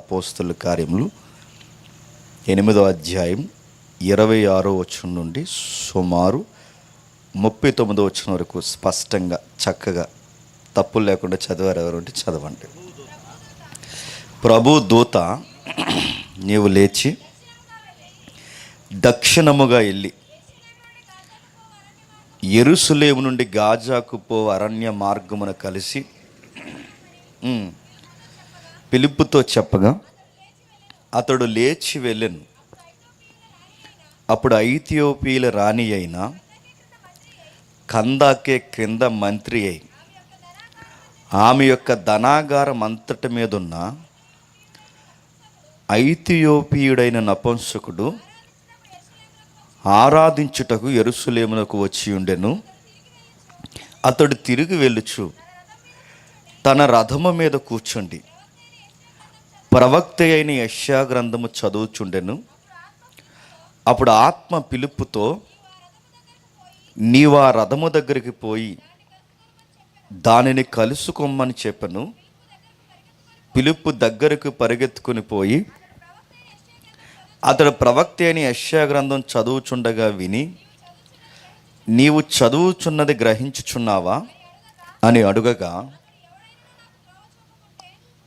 అపోస్తుల కార్యములు ఎనిమిదో అధ్యాయం ఇరవై ఆరో వచనం నుండి సుమారు ముప్పై తొమ్మిదో వచనం వరకు స్పష్టంగా చక్కగా తప్పులు లేకుండా చదివారు ఎవరంటే చదవండి. ప్రభు దూత నీవు లేచి దక్షిణముగా వెళ్ళి ఎరుసులేము నుండి గాజాకు పో అరణ్య మార్గమున కలిసి పిలుపుతో చెప్పగా అతడు లేచి వెళ్ళాను. అప్పుడు ఐథియోపియల రాణి అయిన కందాకే క్రింద మంత్రి అయి ఆమె యొక్క ధనాగారం అంతటి మీదున్న ఐథియోపియుడైన నపంసకుడు ఆరాధించుటకు ఎరుసలేమునకు వచ్చి ఉండెను. అతడు తిరిగి వెళ్ళుచు తన రథము మీద కూర్చుండి. ప్రవక్త అయిన యశ్యా గ్రంథము చదువుచుండెను. అప్పుడు ఆత్మ పిలుపుతో నీవు ఆ రథము దగ్గరికి పోయి దానిని కలుసుకోమని చెప్పను. పిలుపు దగ్గరకు పరిగెత్తుకుని పోయి అతడు ప్రవక్త అని యశ్యా గ్రంథం చదువుచుండగా విని నీవు చదువుచున్నది గ్రహించుచున్నావా అని అడుగగా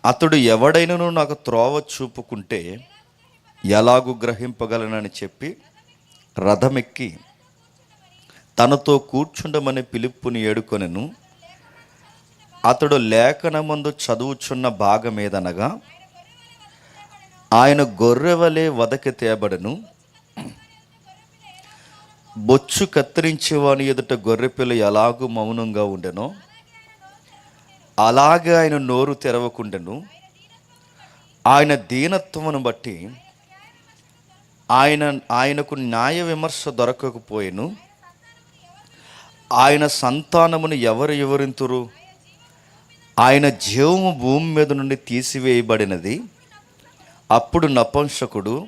అతడు ఎవడైనను నాకు త్రోవ చూపుకుంటే ఎలాగు గ్రహింపగలనని చెప్పి రథమెక్కి తనతో కూర్చుండమని పిలుపుని ఏడుకొనెను. అతడు లేఖనమందు చదువుచున్న భాగమేదనగా ఆయన గొర్రెవలే వదకి తేబడను. బొచ్చు కత్తిరించేవాని ఎదుట గొర్రెపిల్ల ఎలాగూ మౌనంగా ఉండెనో అలాగే ఆయన నోరు తెరవకుండాను ఆయన దీనత్వమును బట్టి ఆయన ఆయనకు న్యాయ విమర్శ దొరకకపోయేను. ఆయన సంతానమును ఎవరు వివరింతురు? ఆయన జీవము భూమి మీద నుండి తీసివేయబడినది. అప్పుడు నపంసకుడు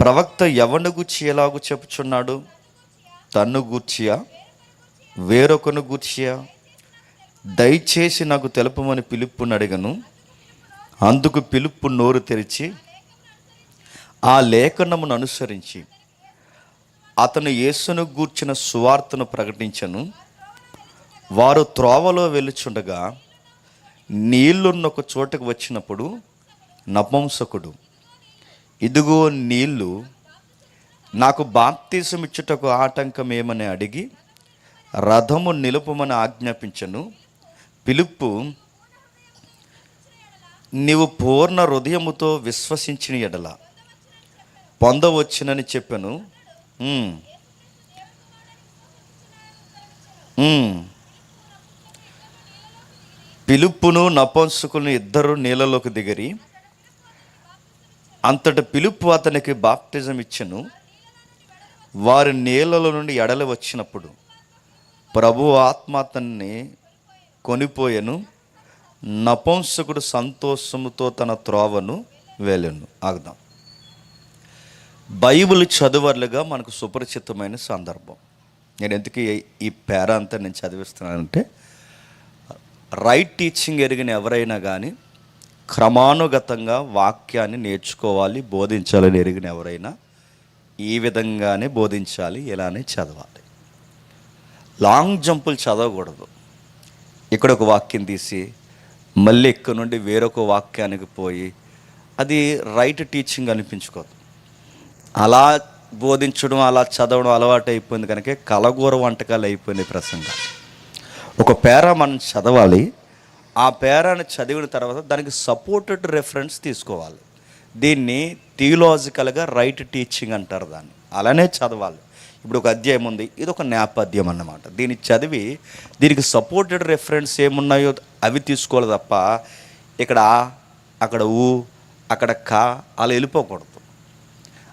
ప్రవక్త ఎవను గూర్చి ఎలాగూ చెప్పుచున్నాడు? తన్ను గూర్చియా? వేరొకను గూర్చియా? దయచేసి నాకు తెలుపమని పిలుపుని అడిగను. అందుకు పిలుపు నోరు తెరిచి ఆ లేఖనమును అనుసరించి అతను యేసును గూర్చిన సువార్తను ప్రకటించను. వారు త్రోవలో వెళ్ళుచుండగా నీళ్ళున్న ఒక చోటకు వచ్చినప్పుడు నపంసకుడు ఇదిగో నీళ్ళు నాకు బాప్తీసం ఇచ్చుటకు ఆటంకం ఏమని అడిగి రథము నిలుపమని ఆజ్ఞాపించను. పిలుపు నీవు పూర్ణ హృదయముతో విశ్వసించిన ఎడల పొందవచ్చునని చెప్పాను. పిలుపును నపంసుకుని ఇద్దరు నీళ్ళలోకి దిగరి. అంతటి పిలుపు అతనికి బాప్టిజం ఇచ్చను. వారి నీళ్ళలో నుండి ఎడలు వచ్చినప్పుడు ప్రభు ఆత్మ అతన్ని కొనిపోయెను నపంసకుడు సంతోషముతో తన త్రోవను వేలెను. ఆగుదాం. బైబిల్ చదువర్లుగా మనకు సుపరిచితమైన సందర్భం. నేను ఎందుకు ఈ- ఈ పేర అంతా నేను చదివిస్తున్నానంటే రైట్ టీచింగ్ ఎరిగిన ఎవరైనా కానీ క్రమానుగతంగా వాక్యాన్ని నేర్చుకోవాలి బోధించాలని ఎరిగిన ఎవరైనా ఈ విధంగానే బోధించాలి ఇలానే చదవాలి. లాంగ్ జంపులు చదవకూడదు. ఇక్కడ ఒక వాక్యం తీసి మళ్ళీ ఇక్కడ నుండి వేరొక వాక్యానికి పోయి అది రైట్ టీచింగ్ అనిపించుకోదు అలా బోధించడం అలా చదవడం అలవాటు అయిపోయింది కనుక కలగూర వంటకాలు అయిపోయినాయి ప్రసంగం. ఒక పేర మనం చదవాలి ఆ పేరాన్ని చదివిన తర్వాత దానికి సపోర్టెడ్ రెఫరెన్స్ తీసుకోవాలి. దీన్ని థియలాజికల్గా రైట్ టీచింగ్ అంటారు దాన్ని. అలానే చదవాలి. ఇప్పుడు ఒక అధ్యాయం ఉంది. ఇది ఒక నేపథ్యం అన్నమాట. దీన్ని చదివి దీనికి సపోర్టెడ్ రెఫరెన్స్ ఏమున్నాయో అవి తీసుకోవాలి తప్ప ఇక్కడ ఆ, అక్కడ ఊ అక్కడ కా అలా వెళ్ళిపోకూడదు.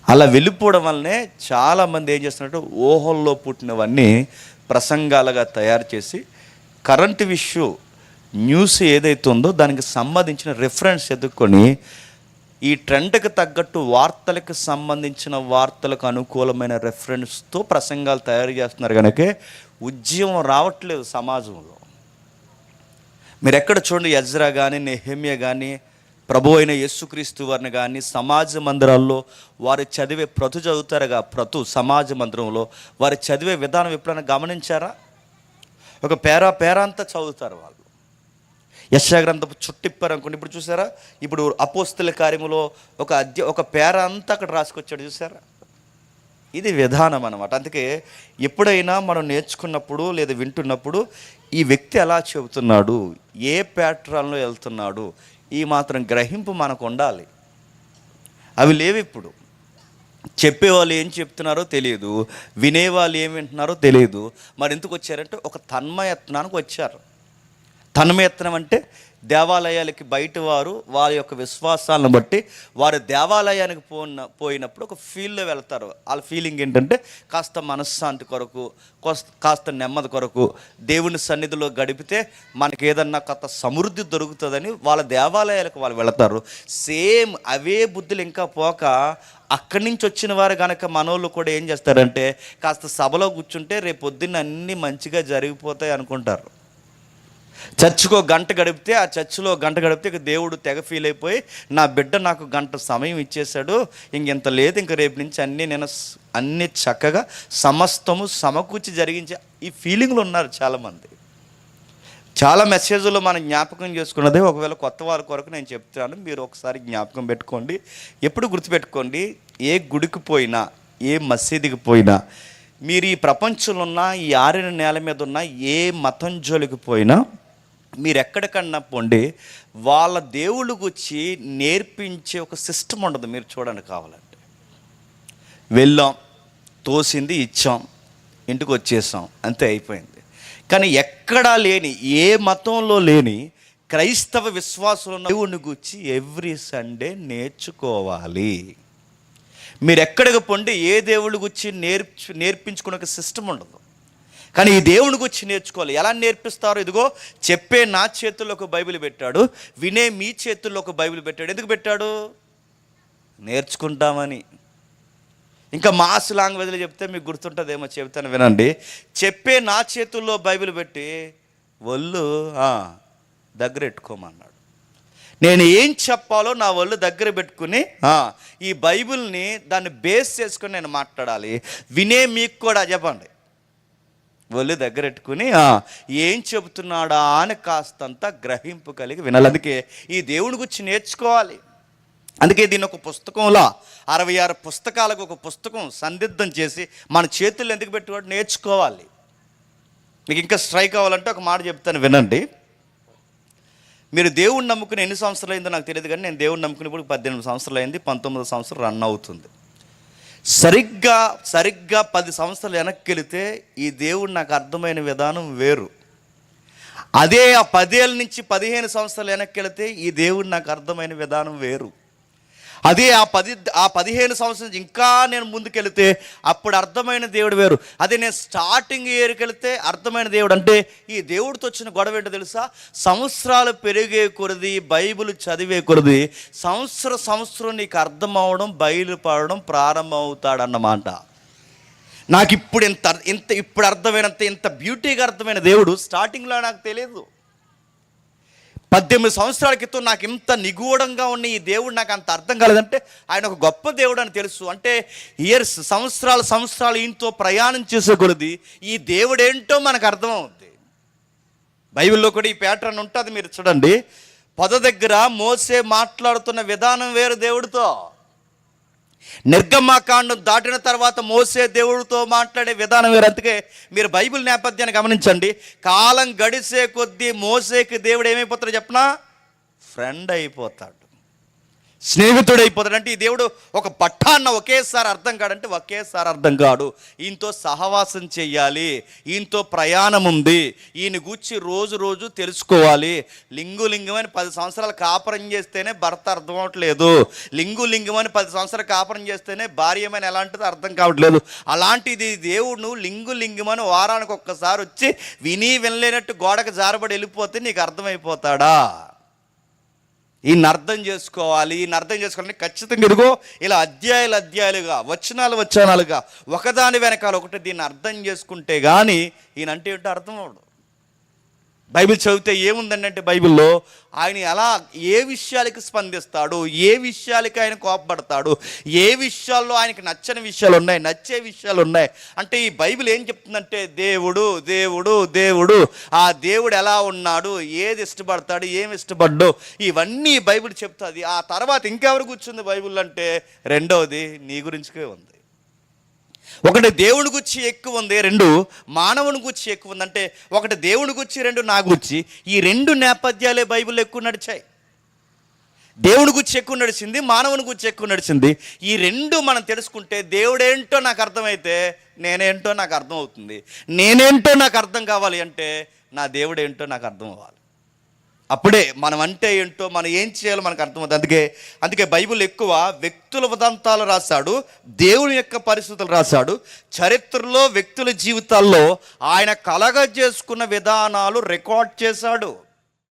అలా వెళ్ళిపోవడం వల్లనే చాలామంది ఏం చేస్తున్నట్టు ఊహల్లో పుట్టినవన్నీ ప్రసంగాలుగా తయారు చేసి కరెంట్ ఇష్యూ న్యూస్ ఏదైతే ఉందో దానికి సంబంధించిన రిఫరెన్స్ ఎదుర్కొని ఈ ట్రెండ్కి తగ్గట్టు వార్తలకు సంబంధించిన వార్తలకు అనుకూలమైన రెఫరెన్స్తో ప్రసంగాలు తయారు చేస్తున్నారు కనుక ఉద్యమం రావట్లేదు సమాజంలో. మీరు ఎక్కడ చూడండి యజ్రా కానీ నెహమ్య కానీ ప్రభు అయిన యేసుక్రీస్తు వారిని కానీ సమాజ మందిరాల్లో వారు చదివే ప్రతు చదువుతారుగా ప్రతు సమాజ మందిరంలో వారు చదివే విధానం ఎప్పుడైనా గమనించారా? ఒక పేరా పేరా అంతా చదువుతారు వాళ్ళు. యశాగ్రంథపు చుట్టిప్పారు అనుకోండి. ఇప్పుడు చూసారా? ఇప్పుడు అపోస్తుల కార్యములో ఒక అధ్య ఒక పేర అంతా అక్కడ రాసుకొచ్చాడు. చూసారా? ఇది విధానం అనమాట అందుకే ఎప్పుడైనా మనం నేర్చుకున్నప్పుడు లేదా వింటున్నప్పుడు ఈ వ్యక్తి ఎలా చెబుతున్నాడు ఏ ప్యాట్రాన్లో వెళ్తున్నాడు ఈ మాత్రం గ్రహింపు మనకు ఉండాలి. అవి లేవు ఇప్పుడు. చెప్పేవాళ్ళు ఏం చెప్తున్నారో తెలియదు. వినేవాళ్ళు ఏం వింటున్నారో తెలియదు. మరి ఎందుకు వచ్చారంటే ఒక తన్మయత్నానికి వచ్చారు. తన్మయత్నం అంటే దేవాలయాలకి బయట వారు వారి యొక్క విశ్వాసాలను బట్టి వారు దేవాలయానికి పోయిన పోయినప్పుడు ఒక ఫీల్లో వెళ్తారు. వాళ్ళ ఫీలింగ్ ఏంటంటే కాస్త మనశ్శాంతి కొరకు కాస్త నెమ్మది కొరకు దేవుని సన్నిధిలో గడిపితే మనకి ఏదన్నా కొత్త సమృద్ధి దొరుకుతుందని వాళ్ళ దేవాలయాలకు వాళ్ళు వెళతారు. సేమ్ అవే బుద్ధులు ఇంకా పోక అక్కడి నుంచి వచ్చిన వారు కనుక మనోళ్ళు కూడా ఏం చేస్తారంటే కాస్త సభలో కూర్చుంటే రేపు పొద్దున్న అన్నీ మంచిగా జరిగిపోతాయి అనుకుంటారు. చర్చ్కో గంట గడిపితే ఆ చర్చిలో గంట గడిపితే ఇక దేవుడు తెగ ఫీల్ అయిపోయి నా బిడ్డ నాకు గంట సమయం ఇచ్చేశాడు ఇంకెంత లేదు ఇంక రేపు నుంచి అన్నీ నేను అన్నీ చక్కగా సమస్తము సమకూర్చి జరిగించే ఈ ఫీలింగ్లు ఉన్నారు చాలామంది. చాలా మెసేజ్లో మనం జ్ఞాపకం చేసుకున్నదే ఒకవేళ కొత్త వారి కొరకు నేను చెప్తాను మీరు ఒకసారి జ్ఞాపకం పెట్టుకోండి. ఎప్పుడు గుర్తుపెట్టుకోండి ఏ గుడికి పోయినా ఏ మసీదుకి పోయినా మీరు ఈ ప్రపంచంలో ఉన్న ఈ ఆరిన నేల మీద ఉన్న ఏ మతం జోలికి పోయినా మీరు ఎక్కడికన్నా పోండి వాళ్ళ దేవుళ్ళు గుచ్చి నేర్పించే ఒక సిస్టమ్ ఉండదు. మీరు చూడండి కావాలంటే. వెళ్ళాం తోసింది ఇచ్చాం ఇంటికి వచ్చేసాం అంతే అయిపోయింది. కానీ ఎక్కడా లేని ఏ మతంలో లేని క్రైస్తవ విశ్వాసంలో దేవుని గురించి ఎవ్రీ సండే నేర్చుకోవాలి. మీరు ఎక్కడికి పొండి ఏ దేవుడి గురించి నేర్చు నేర్పించుకునే ఒక సిస్టమ్ ఉండదు. కానీ ఈ దేవుని గురించి నేర్చుకోవాలి. ఎలా నేర్పిస్తారో ఇదిగో చెప్పే నా చేతుల్లో ఒక బైబిల్ పెట్టాడు వినే మీ చేతుల్లో ఒక బైబిల్ పెట్టాడు. ఎందుకు పెట్టాడు? నేర్చుకుంటామని. ఇంకా మాస్ లాంగ్వేజ్లో చెప్తే మీకు గుర్తుంటుందేమో చెప్తాను వినండి. చెప్పే నా చేతుల్లో బైబిల్ పెట్టి ఒళ్ళు దగ్గర పెట్టుకోమన్నాడు. నేను ఏం చెప్పాలో నా ఒళ్ళు దగ్గర పెట్టుకుని ఈ బైబిల్ని దాన్ని బేస్ చేసుకుని నేను మాట్లాడాలి. వినే మీకు కూడా చెప్పండి. ఒళ్ళు దగ్గరెట్టుకుని ఏం చెబుతున్నాడా? అని కాస్తంత గ్రహింపు కలిగి వినాలి. అందుకే ఈ దేవుని గురించి నేర్చుకోవాలి. అందుకే దీన్ని ఒక పుస్తకంలా అరవై ఆరు పుస్తకాలకు ఒక పుస్తకం సందిగ్ధం చేసి మన చేతుల్లో ఎందుకు పెట్టుకోవడం నేర్చుకోవాలి. మీకు ఇంకా స్ట్రైక్ అవ్వాలంటే ఒక మాట చెప్తాను వినండి. మీరు దేవుణ్ణి నమ్ముకుని ఎన్ని సంవత్సరాలు అయిందో నాకు తెలియదు కానీ నేను దేవుణ్ణి నమ్ముకుని ఇప్పుడు పద్దెనిమిది సంవత్సరాలు అయింది పంతొమ్మిది సంవత్సరం రన్ అవుతుంది. సరిగ్గా సరిగ్గా పది సంవత్సరాలు వెనక్కి వెళితే ఈ దేవుడు నాకు అర్థమైన విధానం వేరు. అదే ఆ పదేళ్ళ నుంచి పదిహేను సంవత్సరాలు వెనక్కి వెళితే ఈ దేవుడు నాకు అర్థమైన విధానం వేరు. అదే ఆ పది ఆ పదిహేను సంవత్సరం నుంచి ఇంకా నేను ముందుకెళ్తే అప్పుడు అర్థమైన దేవుడు వేరు. అదే నేను స్టార్టింగ్ ఇయర్కి వెళితే అర్థమైన దేవుడు. అంటే ఈ దేవుడితో వచ్చిన గొడవ ఏంటో తెలుసా? సంవత్సరాలు పెరిగే కొరది బైబిల్ చదివే కొరది సంవత్సర సంవత్సరం నీకు అర్థం అవడం బయలుపడడం ప్రారంభమవుతాడన్నమాట. నాకు ఇప్పుడు ఇంత ఇంత ఇప్పుడు అర్థమైనంత ఇంత బ్యూటీగా అర్థమైన దేవుడు స్టార్టింగ్లో నాకు తెలియదు. పద్దెనిమిది సంవత్సరాల క్రితం నాకు ఇంత నిగూఢంగా ఉన్న ఈ దేవుడు నాకు అంత అర్థం కాలేదంటే ఆయన ఒక గొప్ప దేవుడు అని తెలుసు. అంటే ఇయర్స్ సంవత్సరాలు సంవత్సరాలు ఈయనతో ప్రయాణం చేసే కొలది ఈ దేవుడు ఏంటో మనకు అర్థమవుతుంది బైబిల్లో కూడా ఈ ప్యాటర్న్ ఉంటుంది మీరు చూడండి. పద దగ్గర మోసే మాట్లాడుతున్న విధానం వేరు దేవుడితో. నిర్గమాకాండం దాటిన తర్వాత మోసే దేవుడితో మాట్లాడే విధానం వేరు. అందుకే మీరు బైబిల్ నేపథ్యాన్ని గమనించండి. కాలం గడిసే కొద్దీ మోసేకి దేవుడు ఏమైపోతాడు చెప్పనా? ఫ్రెండ్ అయిపోతాడు. స్నేహితుడు అంటే ఈ దేవుడు ఒక పట్టాన్న ఒకేసారి అర్థం కాడంటే ఒకేసారి అర్థం కాడు. ఈయనతో సహవాసం చెయ్యాలి. ఈయనతో ప్రయాణం ఉంది. ఈయన గూర్చి రోజు రోజు తెలుసుకోవాలి. లింగు లింగమని పది సంవత్సరాలు కాపురం చేస్తేనే భర్త అర్థం అవట్లేదు. లింగు లింగమని పది సంవత్సరాలు కాపురం చేస్తేనే భార్యమని ఎలాంటిది అర్థం కావట్లేదు. అలాంటిది దేవుడు లింగు లింగమని వారానికి ఒక్కసారి వచ్చి విని వినలేనట్టు గోడకు జారబడి వెళ్ళిపోతే నీకు అర్థమైపోతాడా? ఈయన అర్థం చేసుకోవాలి ఈయన అర్థం చేసుకోవాలని ఖచ్చితంగా ఇదిగో ఇలా అధ్యాయాలు అధ్యాయాలుగా వచనాలు వచనాలుగా ఒకదాని వెనకాల ఒకటి దీన్ని అర్థం చేసుకుంటే కానీ ఈయన అంటే ఏంటో అర్థం అవడు బైబిల్ చదివితే ఏముందండి అంటే బైబిల్లో ఆయన ఎలా ఏ విషయాలకి స్పందిస్తాడు ఏ విషయాలకి ఆయన కోపపడతాడు ఏ విషయాల్లో ఆయనకి నచ్చని విషయాలు ఉన్నాయి నచ్చే విషయాలు ఉన్నాయి అంటే ఈ బైబిల్ ఏం చెప్తుందంటే దేవుడు దేవుడు దేవుడు ఆ దేవుడు ఎలా ఉన్నాడు ఏది ఇష్టపడతాడు ఏమి ఇష్టపడ్డు ఇవన్నీ బైబిల్ చెప్తుంది. ఆ తర్వాత ఇంకెవరు కూర్చుంది బైబిల్ అంటే రెండవది నీ గురించికే ఉంది. ఒకటి దేవుని గురించి ఎక్కువ ఉంది రెండు మానవుని గురించి ఎక్కువ ఉంది. అంటే ఒకటి దేవుని గురించి రెండు నా గురించి. ఈ రెండు నేపథ్యాలే బైబిల్ ఎక్కువ నడిచాయి. దేవుని గురించి ఎక్కువ నడిచింది మానవుని గురించి ఎక్కువ నడిచింది. ఈ రెండు మనం తెలుసుకుంటే దేవుడేంటో నాకు అర్థమైతే నేనేంటో నాకు అర్థం అవుతుంది నేనేంటో నాకు అర్థం కావాలి అంటే నా దేవుడేంటో నాకు అర్థం అవ్వాలి అప్పుడే మనం అంటే ఏంటో మనం ఏం చేయాలో మనకు అర్థమవుతుంది. అందుకే అందుకే బైబిల్ ఎక్కువ వ్యక్తుల వదంతాలు రాశాడు దేవుని యొక్క పరిస్థితులు రాశాడు చరిత్రలో వ్యక్తుల జీవితాల్లో ఆయన కలగజేసుకున్న విధానాలు రికార్డ్ చేశాడు.